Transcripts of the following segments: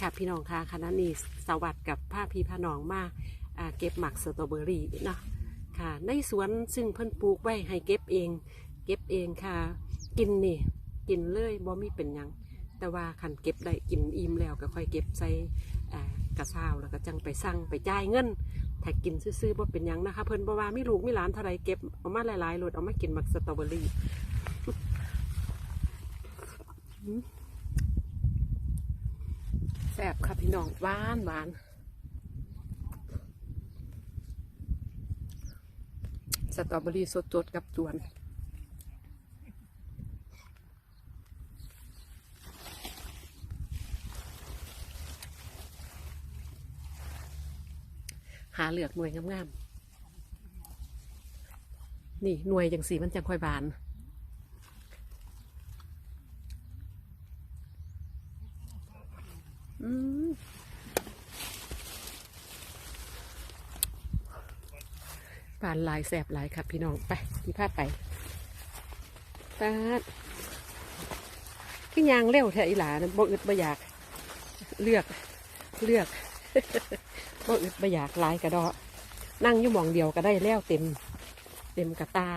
ค่ะพี่น้องค่ะคณะนี้สวัสดิ์กับผ้าพีพาน้องมาเก็บหมักสตรอเบอรี่เนาะค่ะในสวนซึ่งเพิ่นปลูกไว้ให้เก็บเอง เก็บเองค่ะ กินนี่กินเลยบ่มีเป็นยังแต่ว่าคันเก็บได้กินอิ่มแล้วก็ค่อยเก็บใส่กระซาวแล้วก็จังไปสั่งไปจ่ายเงินถ้ากินซื่อๆบ่เป็นยังนะคะ เพิ่นบ่ว่ามีลูกมีหลานเท่าไรเก็บเอามาหลายๆโลดเอามากินหมักสตรอเบอรี่ ซ่บค่ะพี่น้องหวานหวานสตรอเบอรี่สดๆกับจวนหาเหลือกหน่วยงามๆ นี่หน่วยจังสีมันจังค่อยบาน อืมปานลายแสบลายครับพี่น้องไปพี่พาไปปาดพี่ยางเร็วแท้อีหลานะบ่อึดบ่อยาก เลือกเลือกบ่อึดบ่อยากลายกระดอนั่งอยู่มองเดียวก็ได้แล้วเต็ม เต็มกระตา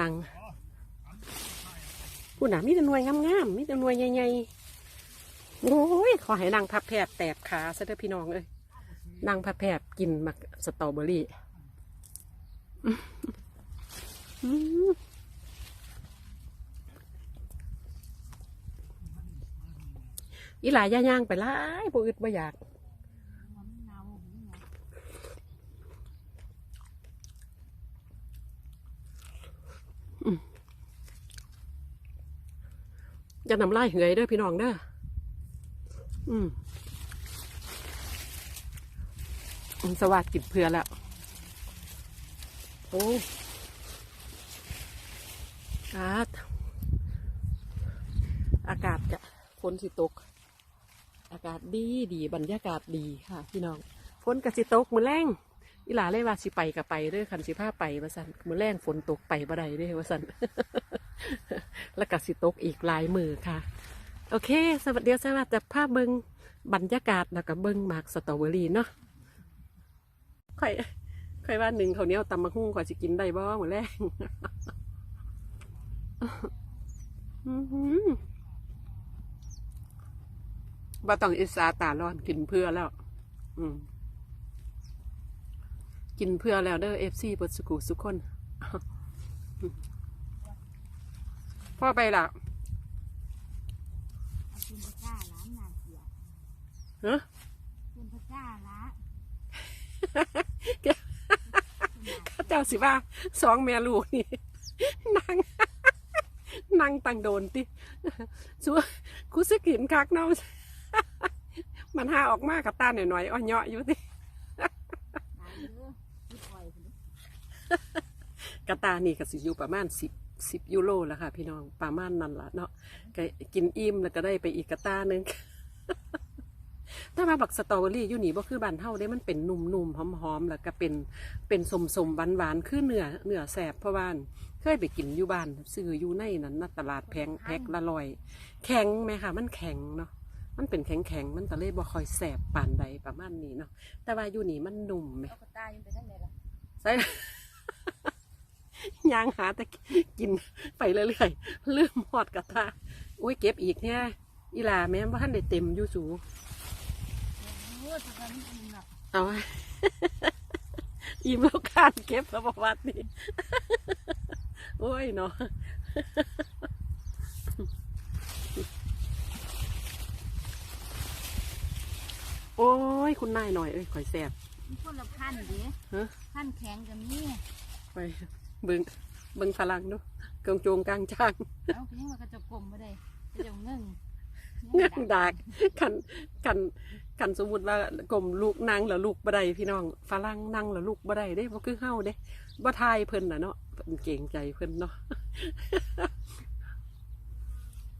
นั่งพูดหนามีแต่หน่วยงามๆมีแต่หน่วยใหญ่ๆโอ้ยขอให้นางพับแผบแตบขาซะเด้อพี่น้องเอ้ย นางพับแผบกินมักสตรอเบอรี่อีหลายย่างไปหลายบ่อึดบ่อยากจะนำไลายเหยเด้อพี่น้องเด้ออืมอืม สวัสดิ์กิบเพื่อแล้ว โอ้อากาศอากาศจะฝนสิตก อากาศดีดีบรรยากาศดีค่ะ พี่น้องฝนกะสิตกมือแรงอีหลาเลยว่าสิไปกับไปเด้อคันสิผ้าไปว่าสันมือแรงฝนตกไปบ่ได้เด้อว่าสันแล้วก็สิตกอีกลายมือค่ะ โอเค สวัสดีสวัสดีจะภาพเบิงบรรยากาศแล้วก็เบิงหมากสตรอเบอรี่เนาะ ค่อยค่อยว่าหนึ่งเขาวเหนี้ยวตำมะฮุ่งกว่าสิกินได้บ่เหมือนแรกอื้อหือบ่ต้องอิสาตาร้อนกินเพื่อแล้ว อืมกินเพื่อแล้วเด้อเอฟซีบดสกูสุกคนพ่อไปละเอาคุณพระเจ้าล้านนาเกียรติฮะคุณพระเจ้าละ ข้าเจ้าสิว่าสองแม่ลูกนี่นั่งนั่งตังโดนติสัวกูสึกเห็นคักเนาะมันหาออกมากับตาหน่อยๆอ่อนเยาะอยู่ตีกระตานี่ก็สิอยู่ประมาณสิบสิบยูโรแล้วค่ะ พี่น้องประมาณนั้นละเนาะกินอิ่มแล้วก็ได้ไปอีกกระตาหนึง ถ้ามาบักสตรอเบอรี่อยู่นี่บ่คือบ้านเฮาได้มันเป็นนุ่มๆหอมๆแล้วก็เป็นเป็นสมๆหวานๆคือเนื้อเนื้อแสบเพราะว่าเคยไปกินอยู่บ้านซื้ออยู่ในนั้นนะตลาดแพงแพ็คละร้อย แข็งไหมคะมันแข็งเนาะมันเป็นแข็งแข็งๆมันก็เลยบ่ค่อยแสบปานใดประมาณนี้เนาะแต่ว่าอยู่นี่มันนุ่มไหมเอากระตายยังไปทั้งไหนล่ะใส่ยางหาแต่กินไปเรื่อยๆเลื่อมหอดกระทะอุ้ยเก็บอีกเนี่ยอีหลาแม่ว่าท่านได้เต็มอยู่สู เอาไว้อิ่มแล้วคานเก็บแล้วบอกว่านี่โอ้ยเนาะโอ้ย คุณนายหน่อยเอ้ยข่อยแสบมีคนละพันดิฮะพันแข็งกับมีไปเบิงเบิงพลังเนาะกงโจงกลางจ้างเอาไปยังว่ากระจกกลมไม่ได้กระจกเงื่งเงื่อนดากกันกัน กันสมมติว่ากลมลูกนางแล้วลูกบ่ได้พี่น้องฝรั่งนั่งแล้วลูกบ่ได้เด้บ่คือเฮาเด้บ่ทายเพิ่นน่ะเนาะเพิ่นเก่งใจเพิ่นเนาะ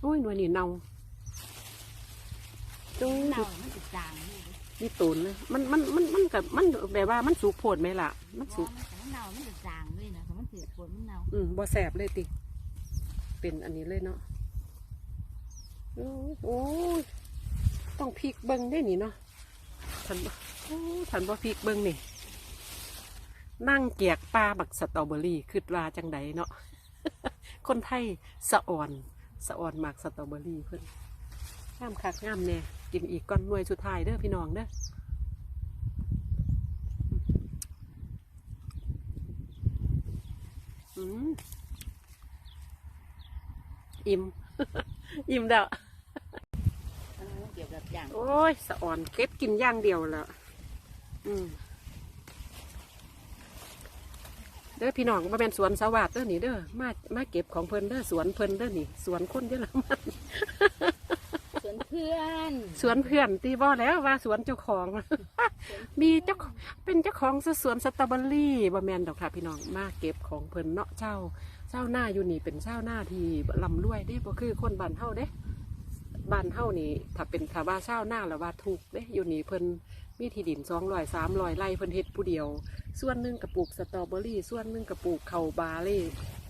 โอ้ยหน่วยนี่เน่าจุ้งเน่ามันจะจางนี่ดินี่ตูนเลยมันมันมันมันกับมันแบบว่ามันสุกโพดไหมล่ะ มันเพสุราะกมันแต่มันเน่ามันจะจางด้วยนะถ้ามันเถื่อนฝนมันเน่าอืมบ่แสบเลยติ เป็นอันนี้เลยเนาะโอ้ยโอ้ย ต้องพริกเบิ้งได้นี่เนาะฉันโอ้ฉันว่าพริกเบิ้งนี่ นั่งเกียกปลาบักสตรอเบอรี่คือว่าจังใดเนาะคนไทยสะอ่อน สะอ่อนมากสตรอเบอรี่เพิ่นงามคักงามแน่กินอีกก้อนหน่วยสุดท้ายเด้อพี่น้องเด้ออืมอิ่ม อิ่มแล้ว อันนั้นเกี่ยวกับ อย่างโอ้ย สะอ่อนเก็บกินอย่างเดียวแล้วอืมเด้อพี่น้องมาเป็นสวนสวัสดเด้อนี่เด้อมามาเก็บของเพิ่นเด้อสวนเพิ่นเด้อนี่สวนคนเยอะละมันสวนเพื่อนสวนเพื่อนตีบ่แล้วว่าสวนเจ้าของ มีเจ้าของเป็นเจ้าของสวนสตรอเบอรี่บ่แมนดอกค่ะพี่น้องมาเก็บของเพิ่นเนาะเจ้าเจ้าหน้าอยู่นี่เป็นเจ้าหน้าที่ลำรวยเด้บ่คือคนบ้านเฮาเด้ บ้านเฮานี่ถ้าเป็นถ้าว่าเจ้าหน้าแล้วว่าถูกเด้อยู่นี่เพิ่นมีที่ดินสองร้อยสามร้อยไร่เพิ่นเฮ็ดผู้เดียว ส่วนหนึ่งกับปลูกสตรอเบอรี่ ส่วนหนึ่งกับปลูกเขาบาเล่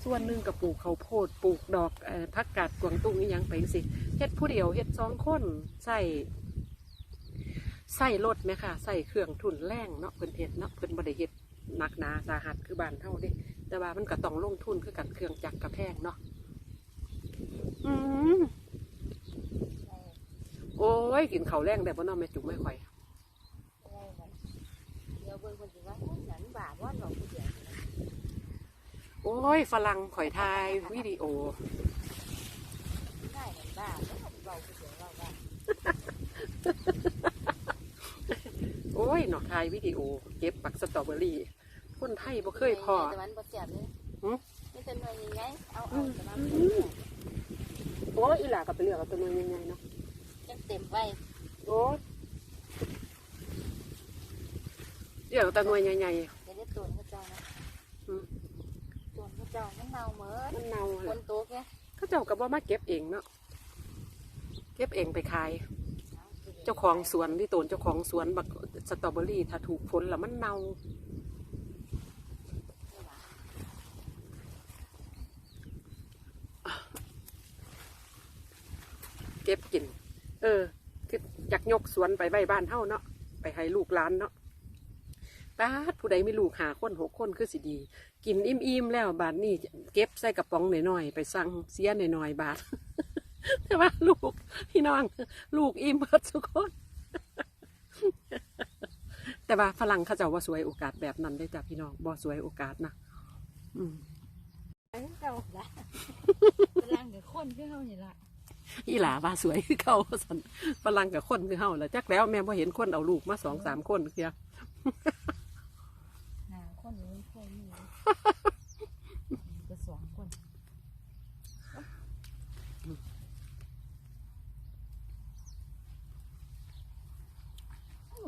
ส่วนหนึ่งกับปลูกเขาวโพดปลูกดอกผักกาดกวางตุ้งนี่ยังไปสิเฮ็ดผู้เดียวเฮ็ดสองคนใส่ใส่รถไหมค่ะใส่เครื่องทุนแรงเนาะเพิ่นเฮ็ดเนาะเพิ่นบ่ได้เฮ็ดหนักหนาสาหัสคือบ้านเฮาเด้แต่ว่ามันก็ต้องลงทุนคือกันเครื่องจักรกระแพงเนาะอืมโอ้ ยกินข้าวแรงได้บ่เนาะแม่จุ๋มไม่ค่อยเดี๋ยวเบิ่งคนสิว่าฉันบาปว่าหนอกผู้เดียวโอ้ยฝรั่งข่อยทายวิดีโอได้เหมือนบ้าแล้วเบาผู้เดียวเราบ้าโอ้ยหนอกทายวิดีโอ เก็บปักสตรอเบอรี่คนไทยบ่เคยพอแต่มันบ่เสียบเลยหืมนี่เป็นหน่วยยังไงเอาเอาแต่มันโอ้ยอีหลากับไปเลือกเอาตัวนึงยังไงเนาะจะ เต็มไปโอ้ยเลือกเอาตัวหน่วยใหญ่จะได้ตัวพระเจ้านะอืมตัวพระเจ้ามันเน่าเหมือๆนมันเน่าคเลยนโต๊ะแกเขาเจ้าก็บ่มาเก็บเองเนาะเก็บเองไปขาย เจ้าของสวนที่โตนเจ้าของสวนบักสตรอเบอรี่ถ้าถูกฝนแล้วมันเน่าเก็บกิน เออคืออยากยกสวนไปไว้บ้านเฮาเนาะไปให้ลูกหลานเนาะป้าดผู้ใดมีลูกหาคนหกคนคือสิดี กินอิ่มๆแล้วบาทนี่เก็บใส่กระป๋องหน่อยๆไปสั่งเสียหน่อยๆบาทแต่ว่าลูกพี่น้องลูกอิ่มเบิดทุกคนแต่ว่าฝรั่งเขาเจ้าว่าสวยโอกาสแบบนั้นได้จ้ะพี่น้องบ่สวยโอกาสนะอืมเจ้าละพลังกับคนคือเฮานี่ล่ะ อีหลาว่าสวยคือเขาสันฝรั่งกับคนคือเฮาแหละจักแล้วแม่พอเห็นคนเอาลูกมาสองสามคนเพียหาคนนี้เคยมีก็สองคน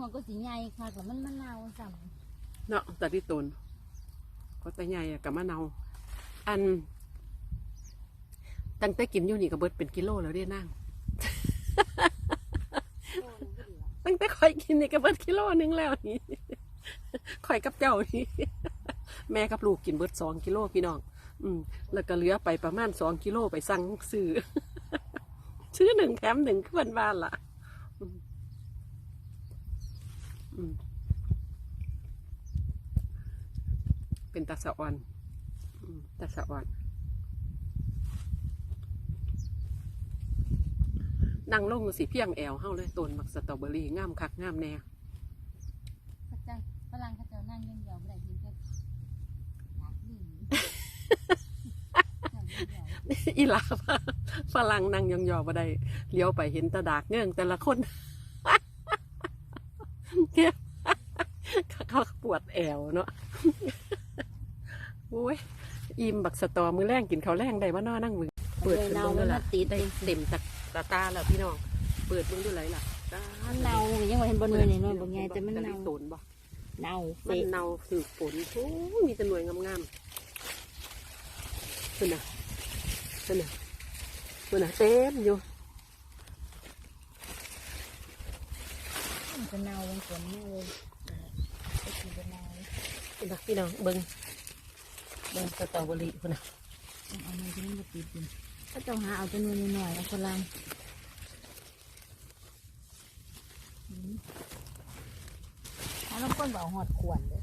มันก็สิใหญ่ค่ะแต่มันมะนาวสั่งเนาะแต่ที่ตนก็แต่ใหญ่อะกับมะนาวอัน ตั้งแต่กินอยู่นี่ก็เบิดเป็นกิโลแล้วเด้นั่ง ตั้งแต่ข่อยกินนี่ก็เบิดกิโลนึงแล้วนี่ข่อยกับเจ้านี่แม่กับลูกกินเบิดสองกิโลพี่น้อง อืม แล้วก็เหลือไปประมาณสองกิโลไปสั่งซื้อซื้อหนึ่งแถมหนึ่งขึ้นบ้านละเป็นตาสะอ่อนตาสะอ่อน นั่งลงสิเพียงแอวเฮาเลยต้นมักสตรอเบอรี่งามคักงามแน่พระเจ้าพลังเขาเจ้านั่งยังยวไม่ได้ยินแค่อยากลืมอีหลาฝรั่งนั่งยองๆบ่ได้เลี้ยวไปเห็นตาดากเงื่องแต่ละคนเนี่ยเขาปวดแอวเนาะโอ้ยอิ่มบักสตอมือแรงกินเขาแรงได้บ่นอนั่งมือเปิดขึ้นเนาเบิ่งมัดูนล่ะติดได้เต็มจาก ตาตาแล้วพี่น้อง เปิดเบิ่งดูไหลล่ะตามันเน่ายังว่าเห็นบนเนื้อนี่น้อยบางไงแต่มันเน่าโตนบ่เน่ามัเฟะนเน่าสืบฝนโอ้ยมีแต่หน่วยงามๆขึ้นน่ะขึ้นน่ะขึ้นน่ะเต็มอยู่มันจะเน่ามันฝนเน่าเลยไอ้ที่จะเน่าพี่น้องพี่น้องเบิ้งเบิ้งสตรอเบอรี่พุ่นนะเอามาที่มันมาติดอยู่ ก็ต้องหาเอาจำนวนหน่อยนะคนลังหาลงก้นบ่อหอดขวนเลย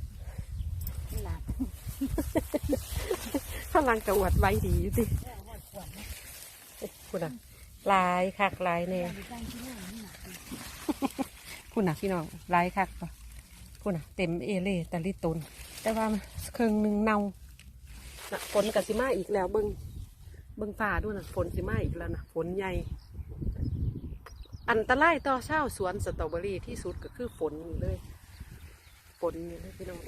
นี่ลังกระอวดไว้ดีอยู่สิคุณอะลายคักลายเนี่ยคุณอะพี่น้องลายคักปะคุณอะเต็มเอเล่ต่ลิตนแต่ว่าเครื่องหนึ่งเน่าฝนกับสิมาอีกแล้วเบิ้ง เบิงฟ้าด้วยนะฝนสิมาอีกแล้วนะฝนใหญ่ อันตรายต่อชาสวนสตรอเบอรี่ที่สุดก็คือฝนนี่เลย ฝนนี่เลยพี่น้อง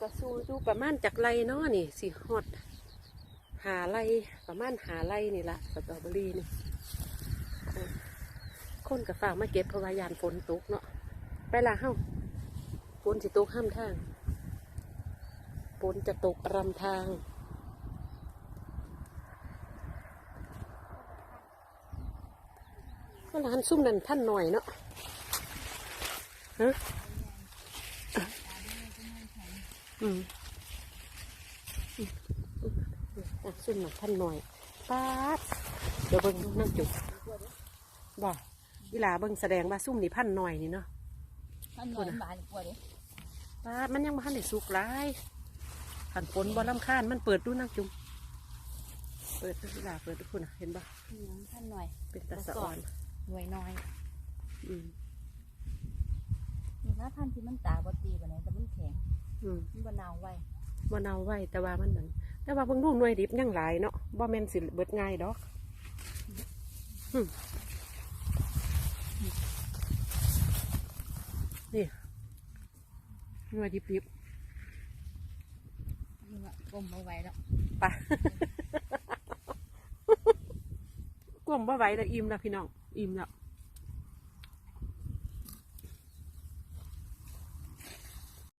ก็สู้อยู่ประมาณจากไรเนาะนี่สิฮอดหาไรประมาณหาไรนี่ละสตรอเบอรี่นี่คนกับฝากมาเก็บเพราะว่ายานฝนตกเนาะไปละเฮ้าฝนสิตกห้ามทาง นจะตกรำทาง ก็ร้านซุ่มนั่นท่านหน่อยเนาะฮะอืมอืมอืมอะซุ่มหนักท่านหน่อยป้าดเดี๋ยวเบิ้งนั่งจุกบ่อีหลาเบิ้งแสดงว่าซุ่มนี่พันหน่อยนี่เนาะท่านหน่อยบานกว่าเด้ป้าดมันยังบ่ทันได้สุกหลาย ขันฝนบ่ลำคาญมันเปิดดูนั่งจุ่มเปิดดูอีหลาเปิดดูคุณน่ะเห็นบ่ท่านหน่อยเป็นตาสะอ่อนหน่วยน้อยอืมนี่นะท่านที่มันตาบ่ตีบ่ไหนแต่มันแข็งอืมมันบ่นาวไว้บ่เนาไว้แต่ว่ามันนั่นแต่ว่าเบิ่งดูหน่วยดิบยังหลายเนาะบ่แม่นสิเบิดง่ายดอกอืมนี่หน่วยดิบนี่ กลมบ่ไวแล้วไปกลมบ่ไหวแล้วอิ่มแล้วพี่น้อง อิ่มแล้ว